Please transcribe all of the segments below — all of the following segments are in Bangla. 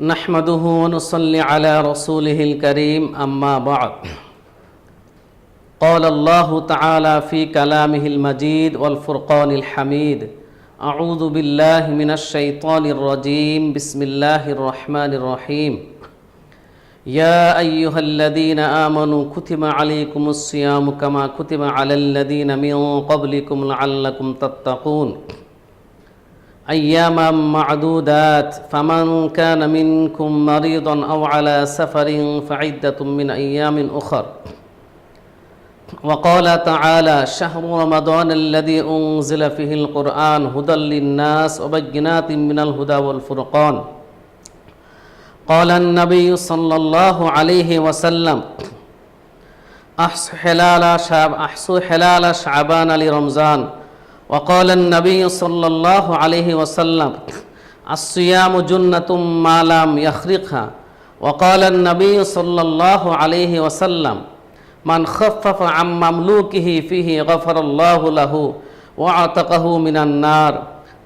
نحمده ونصلي على رسوله الكريم أما بعد. قال الله تعالى في كلامه المجيد والفرقان الحميد أعوذ بالله من الشيطان الرجيم بسم الله الرحمن الرحيم. يا أيها الذين آمنوا كتب عليكم الصيام كما كتب على الذين من قبلكم لعلكم تتقون. أياما معدودات فمن كان منكم مريضا أو على سفر فعدة من أيام أخر. وقال تعالى شهر رمضان الذي أنزل فيه القرآن هدى للناس وبينات من الهدى والفرقان. قال النبي صلى الله عليه وسلم أحسو حلال شعب حلال شعبان لرمضان. وقال النبي صلى الله عليه وسلم الصيام جنة ما لم يخرقها وقال النبي صلى الله عليه وسلم من خفف عن مملوكه فيه غفر الله له وعتقه من النار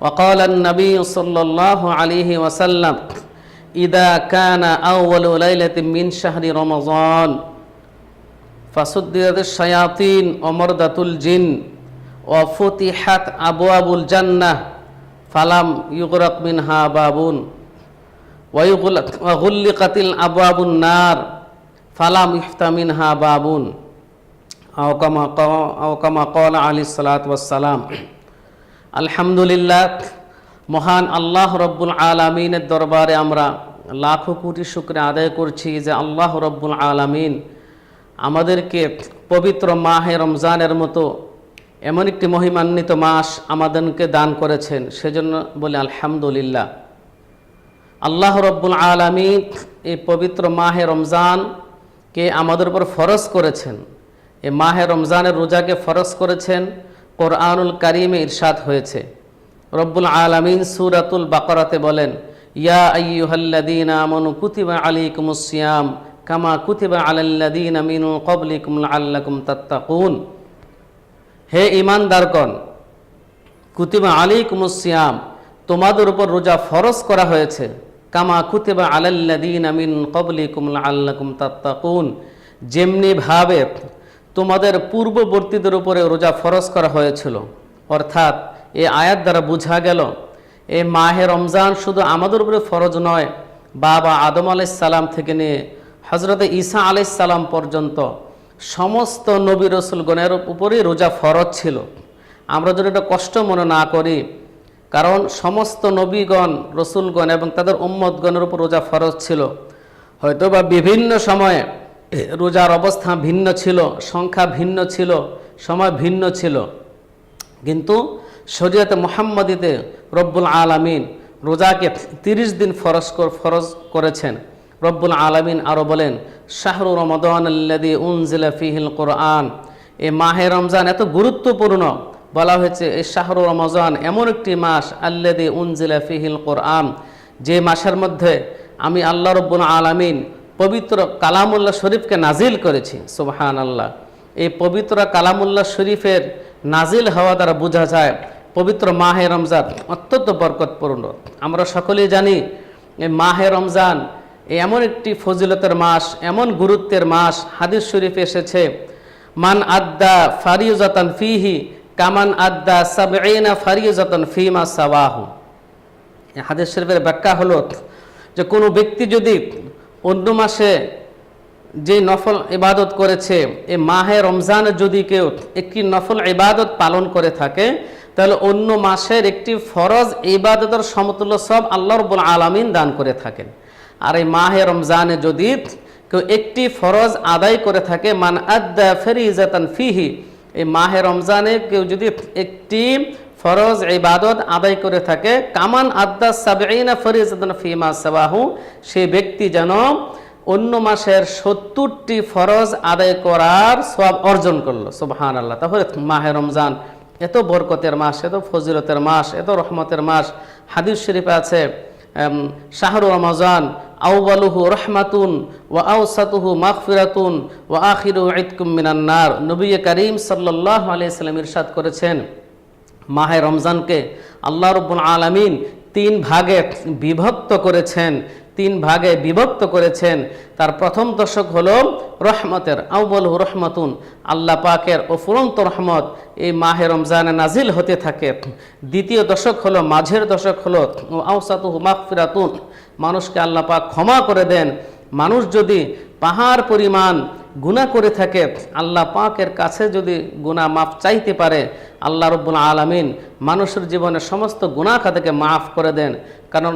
وقال النبي صلى الله عليه وسلم إذا كان أول ليلة من شهر رمضان فسددت الشياطين ومردة الجن ওয়ফতিহাত আবু আবুল জান্না ফালাম ইউকরক মিনহা বাবুন। ওয়ুগুল্লি কাতিল আবু আবুল নার, ফালাম ইফতামিনহা বাবুন। আওকামা আওকামা কল আলী সালাত ওয়াসালাম আলহামদুলিল্লাহ, মহান আল্লাহ রব্বুল আলমিনের দরবারে আমরা লাখো কোটি শুক্রে আদায় করছি যে আল্লাহ রব্বুল আলমিন আমাদেরকে পবিত্র মাহে রমজানের মতো এমন একটি মহিমান্বিত মাস আমাদেরকে দান করেছেন, সেজন্য বলে আলহামদুলিল্লাহ। আল্লাহ রব্বুল আলমিন এই পবিত্র মাহে রমজানকে আমাদের উপর ফরজ করেছেন এই মাহে রমজানের রোজাকে ফরজ করেছেন, কোরআনুল কারিমে ইরশাদ হয়েছে। রব্বুল আলমিন সুরাতুল বাকরাতে বলেন, ইয়া আইয়ুহাল্লাদিন আমনু কামা কুতিবা আলাল্লাদিন মিনু ক্বাবলিকুম লাআল্লাকুম তাত্তাকুন। হে ঈমানদারগণ, কুতিবা আলাইকুমুস-সিয়াম তোমাদের উপর রোজা ফরজ করা হয়েছে। কামা কুতিবা আলাল্লাদিন মিন ক্বাবলিকুম লাআল্লাকুম তাত্তাকুন, যেমনি ভাবে তোমাদের পূর্ববর্তীদের উপরে রোজা ফরজ করা হয়েছিল। অর্থাৎ এ আয়াত দ্বারা বোঝা গেল, এ মাহে রমজান শুধু আমাদের উপরে ফরজ নয়, বাবা আদম আলাইসাল্লাম থেকে নিয়ে হজরত ঈসা আলাইসাল্লাম পর্যন্ত সমস্ত নবী রসুলগণের উপরেই রোজা ফরজ ছিল। আমরা যদি এটা কষ্ট মনে না করি, কারণ সমস্ত নবীগণ, রসুলগণ এবং তাদের উম্মতগণের উপর রোজা ফরজ ছিল। হয়তো বা বিভিন্ন সময়ে রোজার অবস্থা ভিন্ন ছিল, সংখ্যা ভিন্ন ছিল, সময় ভিন্ন ছিল। কিন্তু শরীয়তে মোহাম্মদীতে রব্বুল আলামিন রোজাকে তিরিশ দিন ফরজ ফরজ করেছেন। রব্বুল আলামিন আরও বলেন, শাহরু রমদান আল্লাদি কোরআন। এ মাহে রমজান এত গুরুত্বপূর্ণ। বলা হয়েছে এই শাহরু রমজান এমন একটি মাস আল্লাদি উনজিলা ফিহিল কোরআন। যে মাসের মধ্যে আমি আল্লাহ রব্বুল আলামিন পবিত্র কালামুল্লাহ শরীফকে নাজিল করেছি সুবহান আল্লাহ এই পবিত্র কালামুল্লাহ শরীফের নাজিল হওয়া দ্বারা বোঝা যায়, পবিত্র মাহে রমজান অত্যন্ত বরকতপূর্ণ। আমরা সকলেই জানি এই মাহে রমজান এমন একটি ফজিলতের মাস, এমন গুরুত্বের মাস, হাদিস শরীফ এসেছে, মান আদ্দা ফারিউজাতান ফিহি, কামান আদ্দা সাবঈনা ফারিউজাতান ফিমা এই হাদিস শরীফের ব্যাখ্যা হলো যে কোনো ব্যক্তি যদি অন্য মাসে যে নফল ইবাদত করেছে, এ মাহে রমজান যদি কেউ একটি নফল ইবাদত পালন করে থাকে, তাহলে অন্য মাসের একটি ফরজ ইবাদতের সমতুল্য সব আল্লাহ রব্বুল আলমিন দান করে থাকেন। আর এই মাহে রমজানে যদি কেউ একটি ফরজ আদায় করে থাকে, মান আদা ফেরিজাতান ফিহি, এই মাহে রমজানে কেউ যদি একটি ফরজ ইবাদত আদায় করে থাকে, কামান আদা সাবঈনা ফরিজাতান ফিমা সাবাহু সেই ব্যক্তি যেন অন্য মাসের সত্তরটি ফরজ আদায় করার সব অর্জন করল। সুবহান আল্লাহ তাহলে মাহে রমজান এত বরকতের মাস, এত ফজিলতের মাস, এত রহমতের মাস। হাদিস শরীফে আছে শাহরু রমজান আউবালুহু রহমাতুন ওয়া আউসাতুহু মাগফিরাতুন ওয়া আখিরু ইতকুম মিনান্নার নবী করিম সাল্লাল্লাহু আলাইহি সাল্লাম ইরশাদ করেছেন, মাহে রমজানকে আল্লাহ রব্বুল আলামিন তিন ভাগে বিভক্ত করেছেন। তিন ভাগে বিভক্ত করেছেন। তার প্রথম দশক হলো রহমতের আউবল রহমতুন। আল্লাহ পাকের ও ফুরন্ত রহমত এই মাহে রমজানে নাজিল হতে থাকে। দ্বিতীয় দশক হলো, মাঝের দশক হলো আউসাতু মাগফিরাতুন। মানুষকে আল্লাহ পাক ক্ষমা করে দেন। মানুষ যদি পাহাড় পরিমাণ গুণা করে থাকে, আল্লাহ পাকের কাছে যদি গুণা মাফ চাইতে পারে, আল্লাহ রব্বুল আলমিন মানুষের জীবনের সমস্ত গুণা খাতাকে মাফ করে দেন। কারণ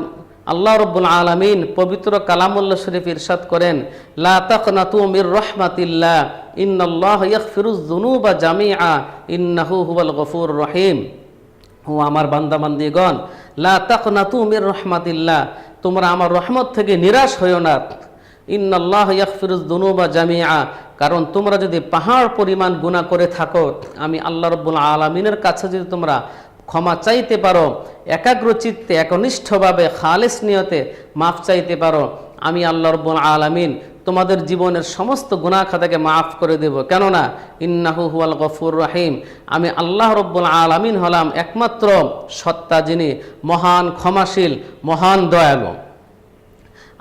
আল্লাহ রব্বুল আলমিন পবিত্র কালামুল্লা শরীফ ইরশাদ করেন, লা তাকনাতু মির রহমাতিল্লাহ, ইন্নাল্লাহ ইয়াগফিরুজ যুনুবা জামিআ, ইন্নাহু হুয়াল গফুর রহিম। ও আমার বান্দাবান্দিগণ লা তাকনাতু মির রহমাতিল্লাহ, তোমরা আমার রহমত থেকে নিরাশ হইও না। ইন্নাল্লাহ ইয়াগফিরুজ যুনুবা জামিআ, কারণ তোমরা যদি পাহাড় পরিমাণ গুনাহ করে থাকো, আমি আল্লাহ রব্বুল আলমিনের কাছে যদি তোমরা ক্ষমা চাইতে পারো একাগ্র চিত্তে একনিষ্ঠভাবে, খালেস নিয়তে মাফ চাইতে পারো। আমি আল্লাহ রব্বুল আলমিন তোমাদের জীবনের সমস্ত গুনাহ খাতাকে মাফ করে দেব। কেননা ইন্নাহু হুয়াল গফুর রাহিম। আমি আল্লাহ রব্বুল আলমিন হলাম একমাত্র সত্তা যিনি মহান ক্ষমাশীল, মহান দয়ালু।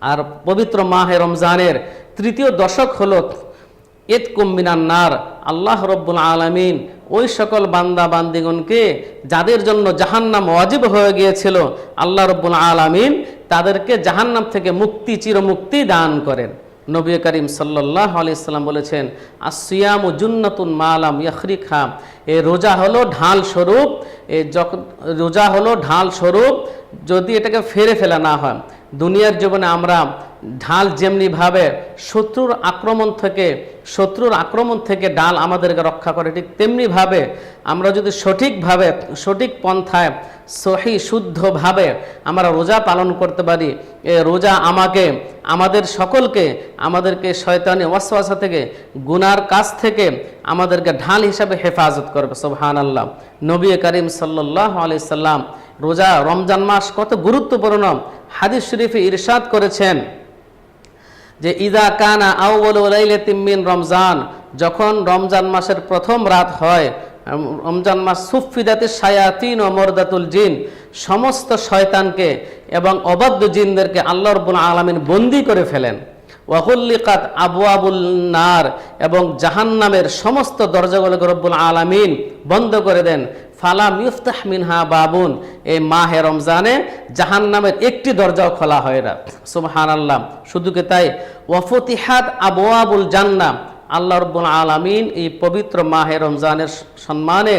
আর পবিত্র মাহে রমজানের তৃতীয় দশক হল এত কুম্বিনার নার, আল্লাহ রব্বুল আলমিন ওই সকল বান্দা বান্দিগণকে যাদের জন্য জাহান্নাম ওয়াজিব হয়ে গিয়েছিল, আল্লাহ রব্বুল আলমিন তাদেরকে জাহান্নাম থেকে মুক্তি, চিরমুক্তি দান করেন। নবী করিম সাল্লাহ আলাইসাল্লাম বলেছেন আসিয়াম ও জুন্নাতুন মালাম ইয়াখরি খাম এ রোজা হলো ঢাল স্বরূপ, এ যখন, রোজা হলো ঢাল স্বরূপ, যদি এটাকে ফেরে ফেলা না হয়। দুনিয়ার জীবনে আমরা ঢাল যেমনিভাবে শত্রুর আক্রমণ থেকে, শত্রুর আক্রমণ থেকে ডাল আমাদেরকে রক্ষা করে, ঠিক তেমনিভাবে আমরা যদি সঠিকভাবে সঠিক পন্থায়, সহি শুদ্ধভাবে আমরা রোজা পালন করতে পারি, এ রোজা আমাকে, আমাদের সকলকে, আমাদেরকে শয়তানি ওয়াসওয়াসা থেকে, গুনার কাছ থেকে আমাদেরকে ঢাল হিসাবে হেফাজত করবে সোহান আল্লাহ নবী করিম সাল্লাহ আলি সাল্লাম রোজা রমজান মাস কত গুরুত্বপূর্ণ হাদিস শরীফে ইরশাদ করেছেন। যে ইদা কানা আউ্লাইলেতিমিন রমজান, যখন রমজান মাসের প্রথম রাত হয় রমজান মাস সুফিদাতে সায়াতিন ও মরদাতুল জিন, সমস্ত শয়তানকে এবং অবাধ্য জিনদেরকে আল্লাহ রব্বুল আলমিন বন্দি করে ফেলেন। ওয়াকুল্লিকাত আবু আবুল নার, এবং জাহান্নামের সমস্ত দরজাগুলোকে রব্বুল আলমিন বন্ধ করে দেন। ফালাম ইফতাহ মিনহা বাবুন। এই মাহে রমজানে জাহান নামের একটি দরজাও খোলা হয় না। সুবহান আল্লাহ শুধু কি তাই? ওয়ফতিহাদ আবু আবুল জান্নাম আল্লাহ রব্বুল আলমিন এই পবিত্র মাহে রমজানের সম্মানে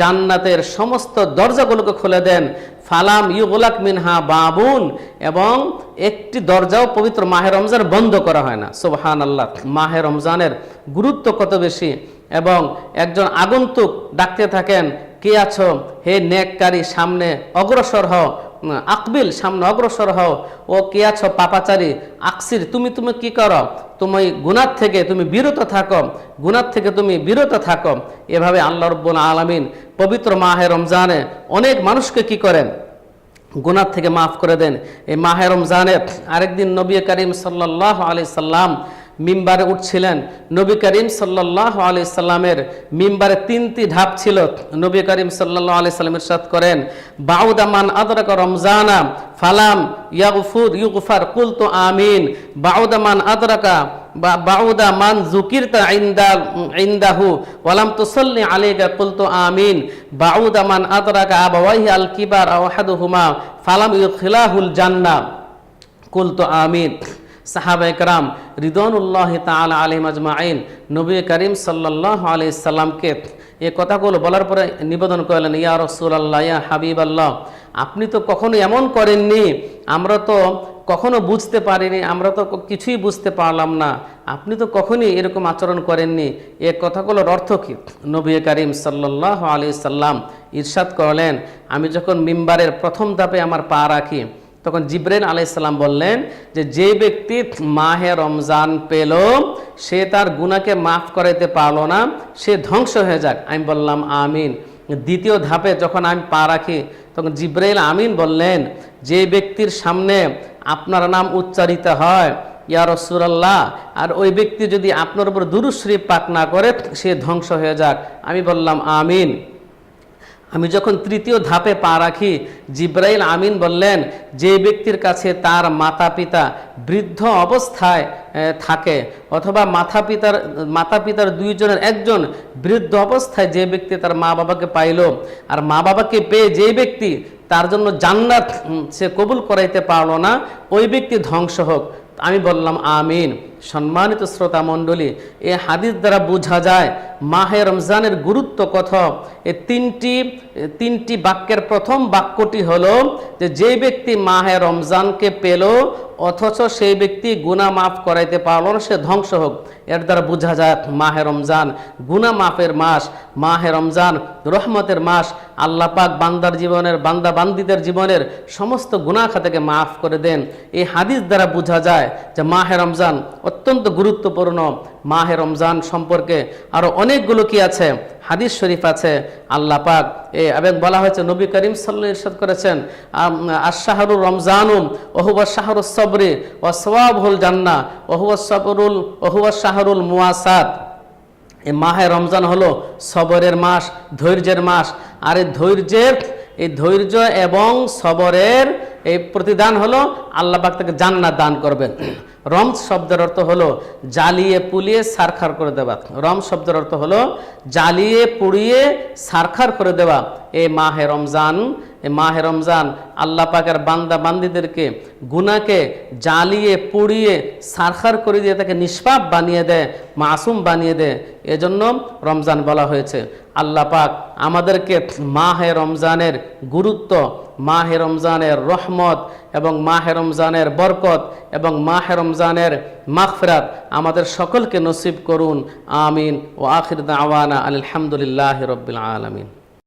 জান্নাতের সমস্ত দরজাগুলোকে খুলে দেন। ফালাম ইউগুলাক মিনহা বাবুন এবং একটি দরজাও পবিত্র মাহে রমজান বন্ধ করা হয় না। সুবহান আল্লাহ মাহে রমজানের গুরুত্ব কত বেশি? এবং একজন আগন্তুক ডাকতে থাকেন কে আছো? হে নেককারী, সামনে অগ্রসর হও। আকবিল, সামনে অগ্রসর হও। ও, কে আছো পাপাচারী? আকসির, তুমি তুমি কি করো? তুমি গুনার থেকে তুমি বিরত থাকো। গুনার থেকে তুমি বিরত থাকো। এভাবে আল্লাহ রব্বুল আলমিন পবিত্র মাহে রমজানে অনেক মানুষকে কি করেন? গুনার থেকে মাফ করে দেন। এই মাহে রমজানে আরেকদিন নবী করিম সাল্লাহ আলি সাল্লাম মিম্বারে উঠছিলেন। নবী করিম সাল্লাহ আলি সাল্লামের মিম্বারে তিনটি ধাপ ছিল। নবী করিম সাল্লাহ আলি সাল্লামের সাথ করেন বাউদামান আদরাক রমজানা ফালাম ইয়াগুফুর ইউগুফার কুলতু আমিন। বাউদামান আদরাকা বাউদা মান জুকিরতা ইন্দা, ইন্দাহু ওয়ালাম তুসল্লি আলাইকা কুলতু আমিন। বাউদা মান আদরাকা আবাওয়াহি আল কিবার আওহাদুহুমা ফালাম ইউখিলাহুল জান্নাহ কুলতু আমিন। সাহাবা একরাম রিদনুল্লাহ তাল আলিম আজমাইন নবী করিম সাল্লাহ আলি সাল্লামকে এ কথাগুলো বলার পরে নিবেদন করলেন, ইয়া রসুল্লাহ ইয়া হাবিব আল্লাহ আপনি তো কখনো এমন করেননি, আমরা তো কখনো বুঝতে পারিনি, আমরা তো কিছুই বুঝতে পারলাম না, আপনি তো কখনই এরকম আচরণ করেননি। এ কথাগুলোর অর্থ কি? নবী করিম সাল্লাহ আলি সাল্লাম ইরশাদ করলেন, আমি যখন মিম্বারের প্রথম ধাপে আমার পা রাখি তখন জিব্রেন আলাইসাল্লাম বললেন যে যে ব্যক্তি মাহে রমজান পেল, সে তার গুণাকে মাফ করাইতে পারল না, সে ধ্বংস হয়ে যাক। আমি বললাম, আমিন। দ্বিতীয় ধাপে যখন আমি পা রাখি, তখন জিব্রাইল আমিন বললেন, যে ব্যক্তির সামনে আপনার নাম উচ্চারিত হয়, ইয়া রসুরাল্লাহ আর ওই ব্যক্তি যদি আপনার উপর দুরুশ্রী পাক না করে, সে ধ্বংস হয়ে যাক। আমি বললাম, আমিন। আমি যখন তৃতীয় ধাপে পা রাখি, জিব্রাইল আমিন বললেন, যে ব্যক্তির কাছে তার মাতা পিতা বৃদ্ধ অবস্থায় থাকে অথবা মাতা পিতার মাতা পিতার দুইজনের একজন বৃদ্ধ অবস্থায় যে ব্যক্তি তার মা বাবাকে পাইল, আর মা বাবাকে পেয়ে যে ব্যক্তি তার জন্য জান্নাত সে কবুল করাইতে পারল না, ওই ব্যক্তি ধ্বংস হোক। আমি বললাম, আমিন। সম্মানিত শ্রোতা মণ্ডলী, এ হাদিস দ্বারা বোঝা যায় মাহে রমজানের গুরুত্ব কত। এ তিনটি তিনটি বাক্যের প্রথম বাক্যটি হলো যে যে ব্যক্তি মাহে রমজানকে পেল, অথচ সেই ব্যক্তি গুনাহ মাফ করাইতে পারল না, সে ধ্বংস হোক। এর দ্বারা বোঝা যায় মাহে রমজান গুনাহ মাফের মাস, মাহে রমজান রহমতের মাস, আল্লাহ পাক বান্দার জীবনের, বান্দা বান্দিদের জীবনের সমস্ত গুনাহ খাতাকে মাফ করে দেন। এই হাদিস দ্বারা বোঝা যায় যে, মাহে রমজান অত্যন্ত গুরুত্বপূর্ণ মাহে রমজান সম্পর্কে আরও অনেকগুলো কি আছে? হাদিস শরীফ আছে, আল্লাহ পাক এ, এবং বলা হয়েছে, নবী করিম সাল্লাহ ইরশাদ করেছেন আশাহরুল রমজানুম ওহুবা শাহরুল সবরি ও সোয়াবহুল জান্না ওহুয়া সবরুল ওহুয়া শাহরুল মুয়াসাদ এই মাহে রমজান হলো সবরের মাস, ধৈর্যের মাস। আর এই ধৈর্যের, এই ধৈর্য এবং সবরের এই প্রতিদান হলো আল্লাহ পাক তাকে জান্নাত দান করবেন। রম শব্দের অর্থ হলো জ্বালিয়ে পুলিয়ে সারখার করে দেওয়া। রম শব্দের অর্থ হলো জ্বালিয়ে, পুড়িয়ে সারখার করে দেওয়া। এ মাহে রমজান মাহে রমজান আল্লাহ পাকের বান্দা বান্দিদেরকে গুনাকে জ্বালিয়ে, পুড়িয়ে, সারখার করে দিয়ে তাকে নিষ্পাপ বানিয়ে দেয়, মাসুম বানিয়ে দেয়। এজন্য রমজান বলা হয়েছে। আল্লাহ পাক আমাদেরকে মাহে রমজানের গুরুত্ব, মাহে রমজানের রহমত এবং মাহে রমজানের বরকত এবং মাহে রমজানের মাগফিরাত আমাদের সকলকে নসিব করুন। আমিন। ও আখির দাওয়ানা আলহামদুলিল্লাহ রব্বিল আলমিন।